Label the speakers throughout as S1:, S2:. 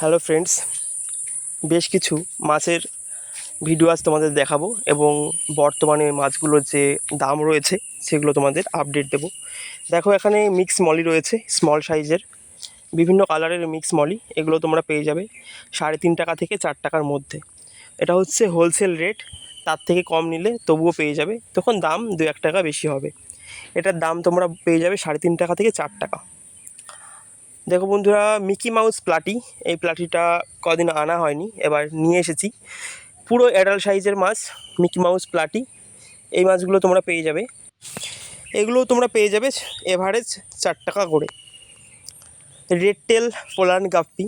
S1: Hello friends বেশ কিছু মাছের ভিডিও আজ তোমাদের দেখাবো এবং বর্তমানে মাছগুলোর যে দাম রয়েছে, সেগুলো তোমাদের আপডেট দেবো। দেখো, এখানে মিক্স মলি রয়েছে স্মল সাইজের বিভিন্ন কালারের মিক্স মলি এগুলো তোমরা পেয়ে যাবে সাড়ে তিন টাকা থেকে চার টাকার মধ্যে। এটা হচ্ছে হোলসেল রেট তার থেকে কম নিলে তবুও পেয়ে যাবে। তখন দাম দু এক টাকা বেশি হবে। এটার দাম তোমরা পেয়ে যাবে সাড়ে তিন টাকা থেকে চার টাকা। দেখো বন্ধুরা মিকি মাউস প্লাটি এই প্লাটিটা কদিন আনা হয়নি, এবার নিয়ে এসেছি। পুরো অ্যাডাল্ট সাইজের মাছ মিকি মাউস প্লাটি এই মাছগুলো তোমরা পেয়ে যাবে। এগুলো তোমরা পেয়ে যাবে এভারেজ চার টাকা করে। রেড টেল পোলান গাপ্পি,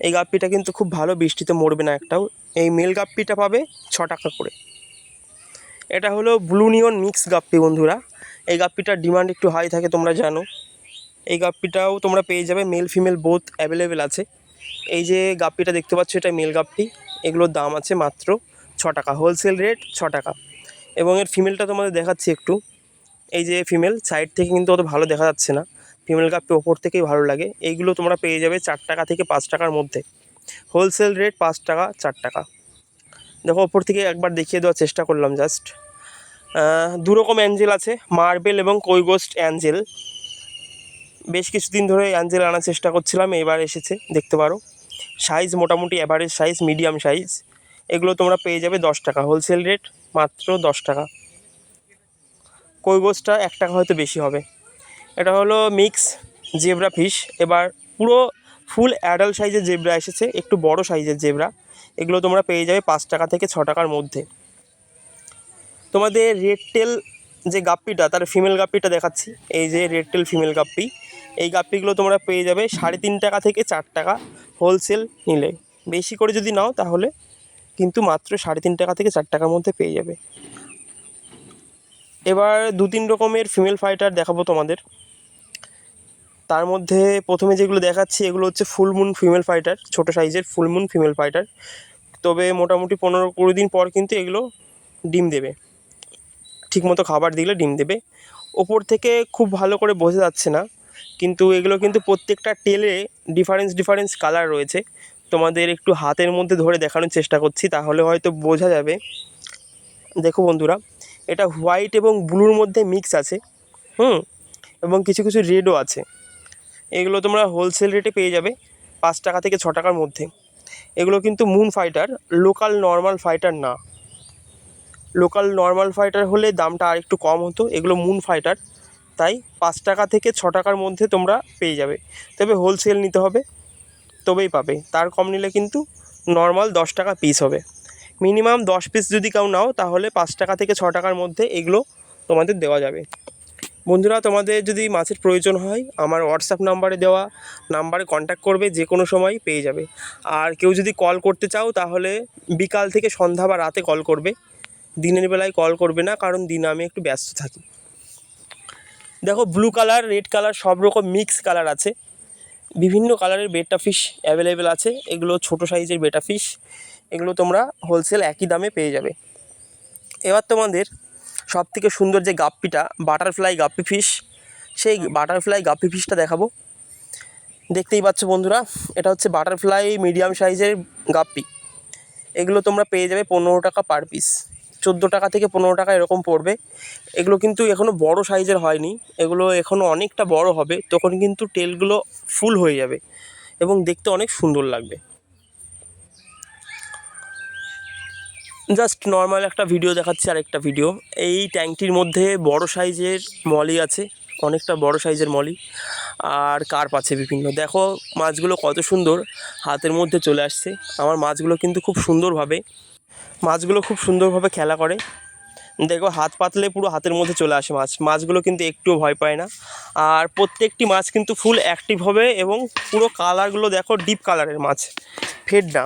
S1: এই গাপ্পিটা কিন্তু খুব ভালো, বৃষ্টিতে মরবে না একটাও। এই মেল গাপ্পিটা পাবে ছ টাকা করে। এটা হলো ব্লু নিয়ন মিক্স গাপ্পি বন্ধুরা। এই গাপ্পিটার ডিমান্ড একটু হাই থাকে, তোমরা জানো। এই গাপ্পিটাও তোমরা পেয়ে যাবে মেল ফিমেল বোথ অ্যাভেলেবেল আছে। এই যে গাপ্পিটা দেখতে পাচ্ছ, এটা মেল গাপ্পি। এগুলোর দাম আছে মাত্র ছ টাকা। হোলসেল রেট ছ টাকা। এবং এর ফিমেলটা তোমাদের দেখাচ্ছি একটু। এই যে ফিমেল সাইড থেকে কিন্তু অত ভালো দেখা যাচ্ছে না। ফিমেল গাপ্পি ওপর থেকেই ভালো লাগে। এইগুলো তোমরা পেয়ে যাবে চার টাকা থেকে পাঁচ টাকার মধ্যে। হোলসেল রেট পাঁচ টাকা, চার টাকা। দেখো, ওপর থেকে একবার দেখিয়ে দেওয়ার চেষ্টা করলাম জাস্ট দু রকম অ্যাঞ্জেল আছে মার্বেল এবং কৈগোস্ট অ্যাঞ্জেল বেশ কিছুদিন ধরে অ্যাঞ্জেল আনার চেষ্টা করছিলাম, এবার এসেছে, দেখতে পারো। সাইজ মোটামুটি অ্যাভারেজ সাইজ মিডিয়াম সাইজ এগুলো তোমরা পেয়ে যাবে দশ টাকা। হোলসেল রেট মাত্র দশ টাকা। কৈগোসটা এক টাকা হয়তো বেশি হবে। এটা হলো মিক্স জেব্রা ফিশ এবার পুরো ফুল অ্যাডাল্ট সাইজের জেব্রা এসেছে, একটু বড় সাইজের জেব্রা এগুলো তোমরা পেয়ে যাবে পাঁচ টাকা থেকে ছ টাকার মধ্যে। তোমাদের রেড টেল যে গাপ্পিটা, তার ফিমেল গাপ্পিটা দেখাচ্ছি। এই যে রেড টেল ফিমেল গাপ্পি। এই গাপ্পিগুলো তোমরা পেয়ে যাবে সাড়ে তিন টাকা থেকে চার টাকা হোলসেল নিলে। বেশি করে যদি নাও তাহলে কিন্তু মাত্র সাড়ে তিন টাকা থেকে চার টাকার মধ্যে পেয়ে যাবে। এবার দু তিন রকমের ফিমেল ফাইটার দেখাবো তোমাদের। তার মধ্যে প্রথমে যেগুলো দেখাচ্ছি এগুলো হচ্ছে ফুল মুন ফিমেল ফাইটার ছোটো সাইজের ফুল মুন ফিমেল ফাইটার তবে মোটামুটি পনেরো কুড়ি দিন পর কিন্তু এগুলো ডিম দেবে। ঠিকমতো খাবার দিলে ডিম দেবে। ওপর থেকে খুব ভালো করে বোঝা যাচ্ছে না। কিন্তু এগুলো কিন্তু প্রত্যেকটা টেলে ডিফারেন্স ডিফারেন্স কালার রয়েছে। তোমাদের একটু হাতের মধ্যে ধরে দেখানোর চেষ্টা করছি, তাহলে হয়তো বোঝা যাবে। দেখো বন্ধুরা, এটা হোয়াইট এবং ব্লুর মধ্যে মিক্স আছে, হুম? এবং কিছু কিছু রেডও আছে। এগুলো তোমরা হোলসেল রেটে পেয়ে যাবে, পাঁচ টাকা থেকে ছ টাকার মধ্যে। এগুলো কিন্তু moon fighter local normal fighter না। লোকাল নর্মাল ফাইটার হলে দামটা আর একটু কম হতো, এগুলো মুন ফাইটার তাই পাঁচ টাকা থেকে ছ টাকার মধ্যে তোমরা পেয়ে যাবে। তবে হোলসেল নিতে হবে, তবেই পাবে। তার কম নিলে কিন্তু নর্মাল দশ টাকা পিস হবে। মিনিমাম দশ পিস যদি কেউ নাও, তাহলে পাঁচ টাকা থেকে ছ টাকার মধ্যে এগুলো তোমাদের দেওয়া যাবে। বন্ধুরা, তোমাদের যদি মাছের প্রয়োজন হয়, আমার হোয়াটসঅ্যাপ নাম্বারে দেওয়া নাম্বারে কন্ট্যাক্ট করবে, যে কোনো সময় পেয়ে যাবে। আর কেউ যদি কল করতে চাও, তাহলে বিকাল থেকে সন্ধ্যা বা রাতে কল করবে। দিনের বেলায় কল করবে না, কারণ দিনে আমি একটু ব্যস্ত থাকি। দেখো ব্লু কালার রেড কালার সব রকম মিক্স কালার আছে। বিভিন্ন কালারের বেটা ফিশ অ্যাভেলেবেল আছে। এগুলো ছোট সাইজের বেটা ফিশ এগুলো তোমরা হোলসেল একই দামে পেয়ে যাবে। এবার তোমাদের সব থেকে সুন্দর যে গাপ্পিটা বাটারফ্লাই গাপ্পি ফিশ সেই বাটারফ্লাই গাপ্পি ফিশটা দেখাবো। দেখতেই পাচ্ছ বন্ধুরা, এটা হচ্ছে বাটারফ্লাই মিডিয়াম সাইজের গাপ্পি। এগুলো তোমরা পেয়ে যাবে পনেরো টাকা পার পিস চোদ্দ টাকা থেকে পনেরো টাকা এরকম পড়বে। এগুলো কিন্তু এখনও বড় সাইজের হয়নি। এগুলো এখনও অনেকটা বড় হবে। তখন কিন্তু টেলগুলো ফুল হয়ে যাবে এবং দেখতে অনেক সুন্দর লাগবে। জাস্ট নর্মাল একটা ভিডিও দেখাচ্ছি আরেকটা ভিডিও। এই ট্যাঙ্কটির মধ্যে বড় সাইজের মলি আছে। অনেকটা বড় সাইজের মলি। আর কার্প আছে বিভিন্ন। দেখো মাছগুলো কত সুন্দর। হাতের মধ্যে চলে আসছে। আমার মাছগুলো কিন্তু খুব সুন্দরভাবে মাছগুলো খুব সুন্দরভাবে খেলা করে। দেখো হাত পাতলে পুরো হাতের মধ্যে চলে আসে মাছ। মাছগুলো কিন্তু একটুও ভয় পায় না। আর প্রত্যেকটি মাছ কিন্তু ফুল অ্যাক্টিভ হবে এবং পুরো কালারগুলো দেখো ডিপ কালারের মাছ। ফেড না।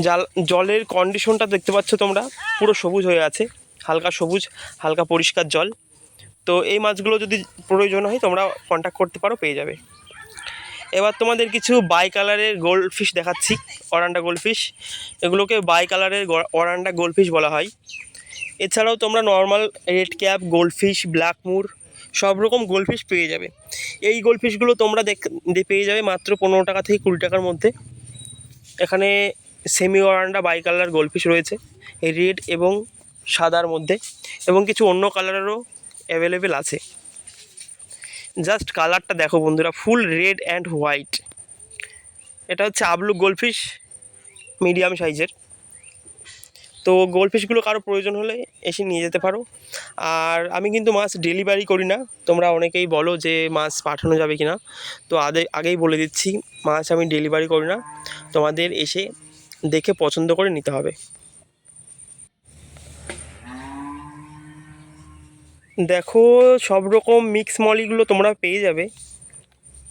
S1: জাল, জলের কন্ডিশনটা দেখতে পাচ্ছ তোমরা। পুরো সবুজ হয়ে আছে। হালকা সবুজ, হালকা পরিষ্কার জল। তো এই মাছগুলো যদি প্রয়োজন হয় তোমরা কন্ট্যাক্ট করতে পারো, পেয়ে যাবে। এবার তোমাদের কিছু বাই কালারের গোল্ড ফিশ দেখাচ্ছি, অরান্ডা গোল্ড ফিশ এগুলোকে বাই কালারের অরান্ডা গোল্ড ফিশ বলা হয়। এছাড়াও তোমরা normal red cap gold fish black moor, সব রকম গোলফিশ পেয়ে যাবে। এই গোলফিশগুলো তোমরা দেখ পেয়ে যাবে মাত্র পনেরো টাকা থেকে কুড়ি টাকার মধ্যে। এখানে semi oranda bicolour goldfish রয়েছে রেড এবং সাদার মধ্যে, এবং কিছু অন্য কালারেরও অ্যাভেলেবেল আছে। জাস্ট কালারটা দেখো বন্ধুরা, ফুল রেড অ্যান্ড হোয়াইট। এটা হচ্ছে আবলু গোলফিশ মিডিয়াম সাইজের। তো গোলফিশগুলো কারও প্রয়োজন হলে এসে নিয়ে যেতে পারো। আর আমি কিন্তু মাছ ডেলিভারি করি না, তোমরা অনেকেই বলো যে মাছ পাঠানো যাবে কি না তো আগে আগেই বলে দিচ্ছি, মাছ আমি ডেলিভারি করি না, তোমাদের এসে দেখে পছন্দ করে নিতে হবে। দেখো, সব রকম মিক্স মলিগুলো তোমরা পেয়ে যাবে।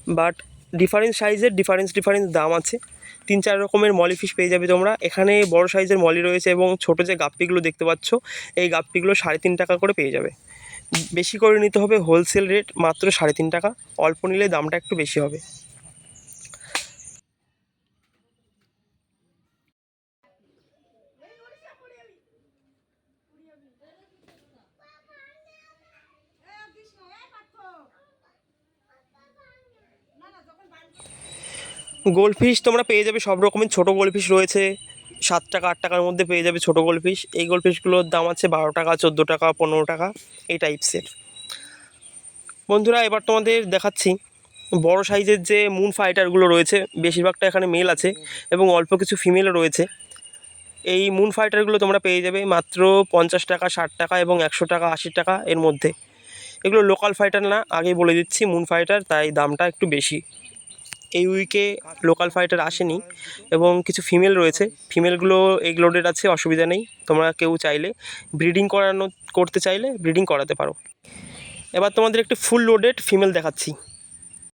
S1: বাট ডিফারেন্স সাইজের ডিফারেন্স ডিফারেন্স দাম আছে। তিন, চার রকমের মলি ফিশ পেয়ে যাবে তোমরা। এখানে বড় সাইজের মলি রয়েছে এবং ছোটো যে গাপ্পিগুলো দেখতে পাচ্ছ, এই গাপ্পিগুলো সাড়ে তিন টাকা করে পেয়ে যাবে। বেশি করে নিতে হবে হোলসেল রেট মাত্র সাড়ে তিন টাকা। অল্প নিলে দামটা একটু বেশি হবে। গোলফিশ তোমরা পেয়ে যাবে, সব রকমের ছোটো গোলফিশ রয়েছে। সাত টাকা, আট টাকার মধ্যে পেয়ে যাবে ছোটো গোলফিশ এই গোলফিশগুলোর দাম আছে বারো টাকা, চোদ্দ টাকা, পনেরো টাকা, এই টাইপসের বন্ধুরা, এবার তোমাদের দেখাচ্ছি, বড় সাইজের যে মুন ফাইটারগুলো রয়েছে, বেশিরভাগটা এখানে মেল আছে এবং অল্প কিছু ফিমেলও রয়েছে। এই মুন ফাইটারগুলো তোমরা পেয়ে যাবে মাত্র পঞ্চাশ টাকা, ষাট টাকা এবং একশো টাকা, আশি টাকা এর মধ্যে। এগুলো লোকাল ফাইটার না, আগেই বলে দিচ্ছি মুন ফাইটার তাই দামটা একটু বেশি। এই উইকে লোকাল ফাইটার আসেনি এবং কিছু ফিমেল রয়েছে। ফিমেলগুলো এগ লোডেড আছে, অসুবিধা নেই। তোমরা কেউ চাইলে ব্রিডিং করানো, করতে চাইলে ব্রিডিং করাতে পারো। এবার তোমাদের একটি ফুল লোডেড ফিমেল দেখাচ্ছি।